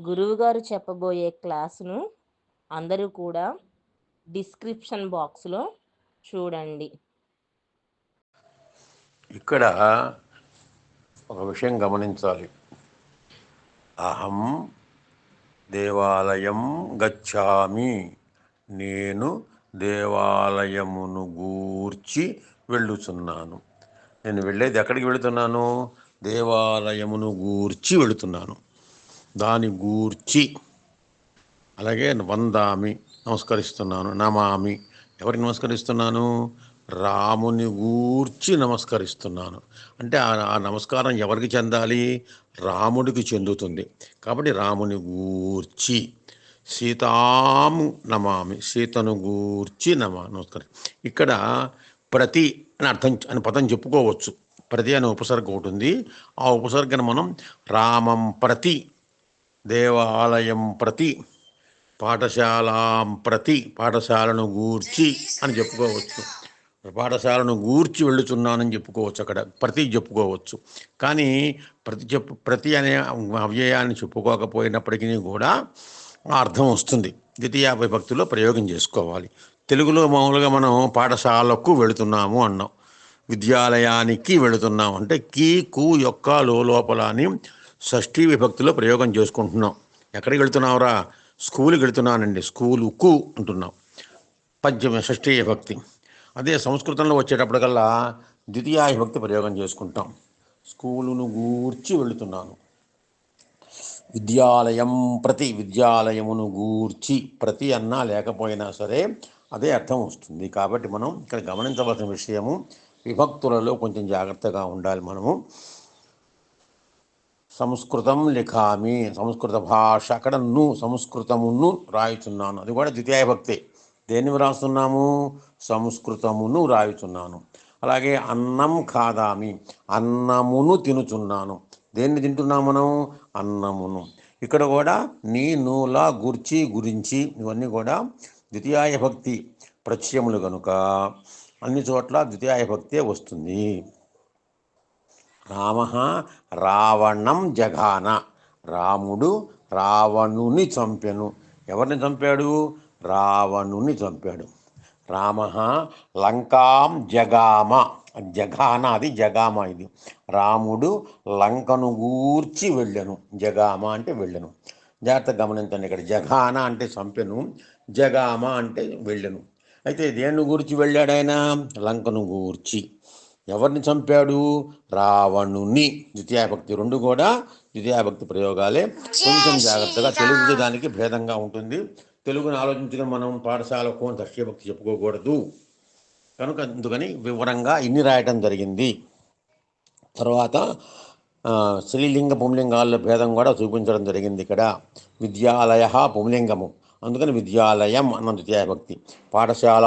గురువుగారు చెప్పబోయే క్లాసును అందరూ కూడా డిస్క్రిప్షన్ బాక్స్లో చూడండి. ఇక్కడ ఒక విషయం గమనించాలి. అహం దేవాలయం గచ్చామి. నేను దేవాలయమును గూర్చి వెళ్ళుచున్నాను. నేను వెళ్ళేది ఎక్కడికి వెళుతున్నాను? దేవాలయమును గూర్చి వెళుతున్నాను. దాని గూర్చి. అలాగే వందామి నమస్కరిస్తున్నాను. నమామి. ఎవరికి నమస్కరిస్తున్నాను? రాముని గూర్చి నమస్కరిస్తున్నాను. అంటే ఆ ఆ నమస్కారం ఎవరికి చెందాలి? రాముడికి చెందుతుంది. కాబట్టి రాముని గూర్చి. సీతాము నమామి. సీతను గూర్చి నమా నమస్కారం. ఇక్కడ ప్రతి అని అర్థం అని పదం చెప్పుకోవచ్చు. ప్రతి అనే ఉపసర్గ ఒకటి ఉంది. ఆ ఉపసర్గను మనం రామం ప్రతి దేవాలయం ప్రతి పాఠశాలాం ప్రతి పాఠశాలను గూర్చి అని చెప్పుకోవచ్చు. పాఠశాలను గూర్చి వెళుతున్నానని చెప్పుకోవచ్చు అక్కడ ప్రతి చెప్పుకోవచ్చు. కానీ ప్రతి చెప్పు ప్రతి అనే అవ్యయాన్ని చెప్పుకోకపోయినప్పటికీ కూడా అర్థం వస్తుంది. ద్వితీయ విభక్తిలో ప్రయోగం చేసుకోవాలి. తెలుగులో మామూలుగా మనం పాఠశాలకు వెళుతున్నాము అన్నాం. విద్యాలయానికి వెళుతున్నాం అంటే కీ కు యొక్క లోపల అని షష్ఠీ విభక్తిలో ప్రయోగం చేసుకుంటున్నాం. ఎక్కడికి వెళుతున్నావురా? స్కూల్కి వెళుతున్నానండి. స్కూలుకు అంటున్నాం. పద్యమ షష్ఠీ విభక్తి. అదే సంస్కృతంలో వచ్చేటప్పటికల్లా ద్వితీయ విభక్తి ప్రయోగం చేసుకుంటాం. స్కూలును గూర్చి వెళుతున్నాను. విద్యాలయం ప్రతి విద్యాలయమును గూర్చి ప్రతి అన్నా లేకపోయినా సరే అదే అర్థం వస్తుంది. కాబట్టి మనం ఇక్కడ గమనించవలసిన విషయము విభక్తులలో కొంచెం జాగ్రత్తగా ఉండాలి మనము. సంస్కృతం లిఖామి సంస్కృత భాష అక్కడ ను సంస్కృతమును రాయుచున్నాను. అది కూడా ద్వితీయ భక్తే. దేన్ని వ్రాస్తున్నాము? సంస్కృతమును రాయుచున్నాను. అలాగే అన్నం ఖాదామి అన్నమును తినుచున్నాను. దేన్ని తింటున్నాం మనం? అన్నమును. ఇక్కడ కూడా నీ నూల గుర్చి గురించి ఇవన్నీ కూడా ద్వితీయాయ భక్తి ప్రత్యయములు కనుక అన్ని చోట్ల ద్వితీయాయ భక్తే వస్తుంది. రామ రావణం జఘాన. రాముడు రావణుని చంపెను. ఎవరిని చంపాడు? రావణుని చంపాడు. రామ లంకాం జగామ. జఘాన అది జగామ ఇది. రాముడు లంకను గూర్చి వెళ్ళను. జగామ అంటే వెళ్ళను. జాగ్రత్త గమనించండి ఇక్కడ. జఘాన అంటే చంపెను. జగామ అంటే వెళ్ళను. అయితే దేన్ని గూర్చి వెళ్ళాడు ఆయన లంకను గూర్చి. ఎవరిని చంపాడు? రావణుని. ద్వితీయాభక్తి రెండు కూడా ద్వితీయాభక్తి ప్రయోగాలే. కొంచెం జాగ్రత్తగా తెలుగు దానికి భేదంగా ఉంటుంది. తెలుగుని ఆలోచించడం మనం పాఠశాలకు దక్షభక్తి చెప్పుకోకూడదు. కనుక అందుకని వివరంగా ఇన్ని రాయటం జరిగింది. తర్వాత స్త్రీలింగ పుంలింగాల్లో భేదం కూడా చూపించడం జరిగింది ఇక్కడ. విద్యాలయ పుంలింగము. అందుకని విద్యాలయం అన్న ద్వితీయాభక్తి పాఠశాల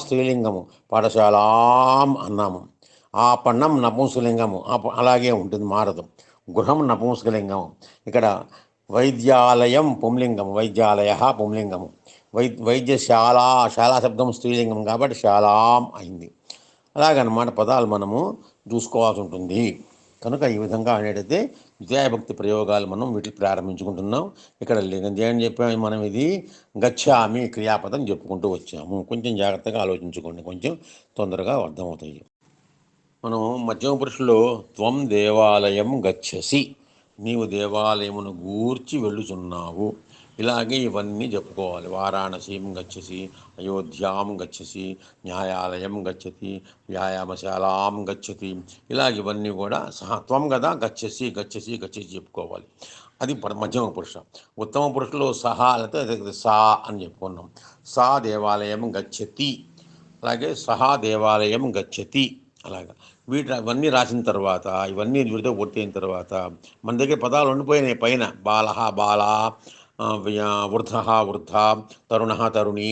స్త్రీలింగము. పాఠశాలాం అన్నాము. ఆపన్నం నపుంసలింగము. ఆప- అలాగే ఉంటుంది మారదు. గృహం నపుంసకలింగము ఇక్కడ వైద్యాలయం పుంలింగము. వైద్యాలయ పుంలింగము. వై వైద్యశాల శాలా శబ్దం స్త్రీలింగం కాబట్టి శాలాం అయింది. అలాగనమాట పదాలు మనము చూసుకోవాల్సి ఉంటుంది. కనుక ఈ విధంగా అనేటైతే విద్యాభక్తి ప్రయోగాలు మనం వీటిని ప్రారంభించుకుంటున్నాం. ఇక్కడ ఏం చెప్పాము మనం ఇది. గచ్చామి క్రియాపదం చెప్పుకుంటూ వచ్చాము. కొంచెం జాగ్రత్తగా ఆలోచించుకోండి. కొంచెం తొందరగా అర్థమవుతాయి. మనం మధ్యమ పురుషులో త్వం దేవాలయం గచ్చసి నీవు దేవాలయమును గూర్చి వెళ్ళుచున్నావు. ఇలాగే ఇవన్నీ చెప్పుకోవాలి. వారాణసీం గచ్చసి అయోధ్యాం గచ్చసి న్యాయాలయం గచ్చతి వ్యాయామశాలాం గచ్చతి. ఇలాగ ఇవన్నీ కూడా సహ త్వం కదా గచ్చసి గచ్చసి గచ్చసి చెప్పుకోవాలి. అది మధ్యమ పురుష. ఉత్తమ పురుషులు సహా లేకపోతే సా అని చెప్పుకున్నాం. సా దేవాలయం గచ్చతి. అలాగే సహా దేవాలయం గచ్చతి. అలాగా. వీటి ఇవన్నీ రాసిన తర్వాత ఇవన్నీ వీటితో పూర్తయిన తర్వాత మన దగ్గర పదాలు ఉండిపోయినాయి పైన. బాల బాల వృద్ధ వృద్ధ తరుణ తరుణి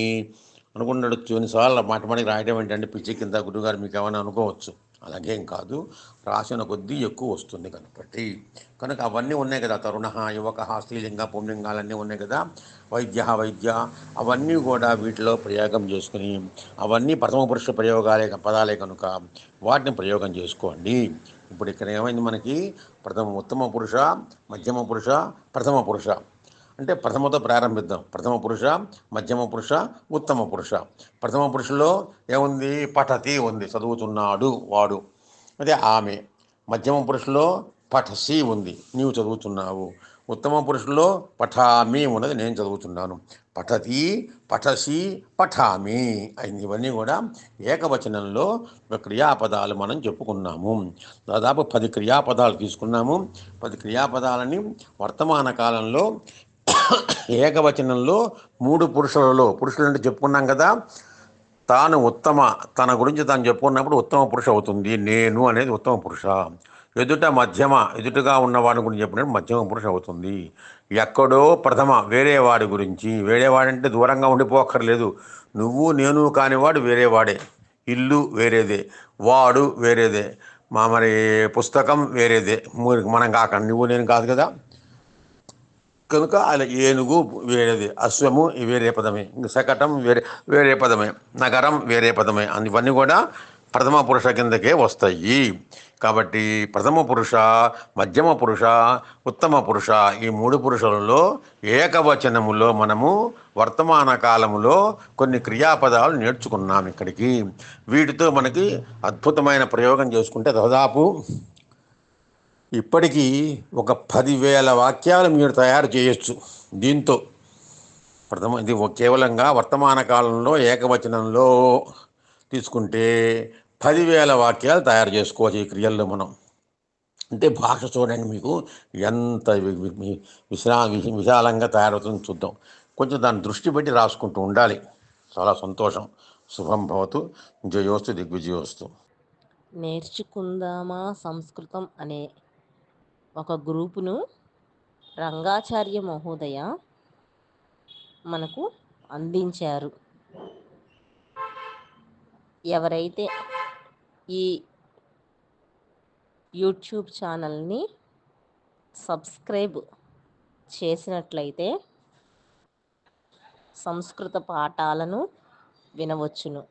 అనుకున్నాడు. కొన్నిసార్లు మాట మాటకి రాయడం ఏంటంటే పిచ్చి కింద గురుగారు మీకు ఏమైనా అనుకోవచ్చు. అలాగేం కాదు. రాసిన కొద్దీ ఎక్కువ వస్తుంది కనుకటి కనుక అవన్నీ ఉన్నాయి కదా. తరుణ యువక స్త్రీలింగ పుంలింగాలన్నీ ఉన్నాయి కదా. వైద్య వైద్య అవన్నీ కూడా వీటిలో ప్రయోగం చేసుకుని అవన్నీ ప్రథమ పురుష ప్రయోగాలే పదాలే కనుక వాటిని ప్రయోగం చేసుకోండి. ఇప్పుడు ఇక్కడ ఏమైంది మనకి? ప్రథమ ఉత్తమ పురుష మధ్యమ పురుష ప్రథమ పురుష. అంటే ప్రథమతో ప్రారంభిద్దాం. ప్రథమ పురుష మధ్యమ పురుష ఉత్తమ పురుష. ప్రథమ పురుషులో ఏముంది? పఠతి ఉంది. చదువుతున్నాడు వాడు. అదే ఆమె. మధ్యమ పురుషులో పఠసి ఉంది. నీవు చదువుతున్నావు. ఉత్తమ పురుషుల్లో పఠామి ఉన్నది. నేను చదువుతున్నాను. పఠతి పఠసి పఠామి అయింది. ఇవన్నీ కూడా ఏకవచనంలో ఒక క్రియాపదాలు మనం చెప్పుకున్నాము. దాదాపు పది క్రియాపదాలు తీసుకున్నాము. పది క్రియాపదాలని వర్తమాన కాలంలో ఏకవచనంలో మూడు పురుషులలో పురుషులు అంటే చెప్పుకున్నాం కదా తాను ఉత్తమ తన గురించి తాను చెప్పుకున్నప్పుడు ఉత్తమ పురుష అవుతుంది. నేను అనేది ఉత్తమ పురుష. ఎదుట మధ్యమ ఎదుటగా ఉన్నవాడి గురించి చెప్పినప్పుడు మధ్యమ పురుష అవుతుంది. ఎక్కడో ప్రథమ వేరే వాడి గురించి. వేరేవాడంటే దూరంగా ఉండిపోక్కర్లేదు. నువ్వు నేను కానివాడు వేరేవాడే. ఇల్లు వేరేదే. వాడు వేరేదే. మా మరి పుస్తకం వేరేదే. మనం కాక నువ్వు నేను కాదు కదా. కనుక అలా ఏనుగు వేరేది అశ్వము వేరే పదమే శకటం వేరే వేరే పదమే నగరం వేరే పదమే అవన్నీ ఇవన్నీ కూడా ప్రథమ పురుష కిందకే వస్తాయి. కాబట్టి ప్రథమ పురుష మధ్యమ పురుష ఉత్తమ పురుష ఈ మూడు పురుషులలో ఏకవచనములో మనము వర్తమాన కాలములో కొన్ని క్రియాపదాలు నేర్చుకున్నాం ఇక్కడికి. వీటితో మనకి అద్భుతమైన ప్రయోగం చేసుకుంటే దాదాపు ఇప్పటికీ ఒక పదివేల వాక్యాలు మీరు తయారు చేయొచ్చు దీంతో. ప్రథమ ఇది కేవలంగా వర్తమాన కాలంలో ఏకవచనంలో తీసుకుంటే పదివేల వాక్యాలు తయారు చేసుకోవచ్చు ఈ క్రియల్లో మనం. అంటే భాష చూడండి మీకు ఎంత విశ్రా విశాలంగా తయారవుతుందో చూద్దాం. కొంచెం దాన్ని దృష్టి పెట్టి రాసుకుంటూ ఉండాలి. చాలా సంతోషం. శుభం భవతు. జయోస్తు దిగ్విజయోస్తు. నేర్చుకుందామా సంస్కృతం అనే ఒక గ్రూపును రంగాచార్య మహోదయ మనకు అందించారు. ఎవరైతే ఈ యూట్యూబ్ ఛానల్ని సబ్స్క్రైబ్ చేసినట్లయితే సంస్కృత పాఠాలను వినవచ్చును.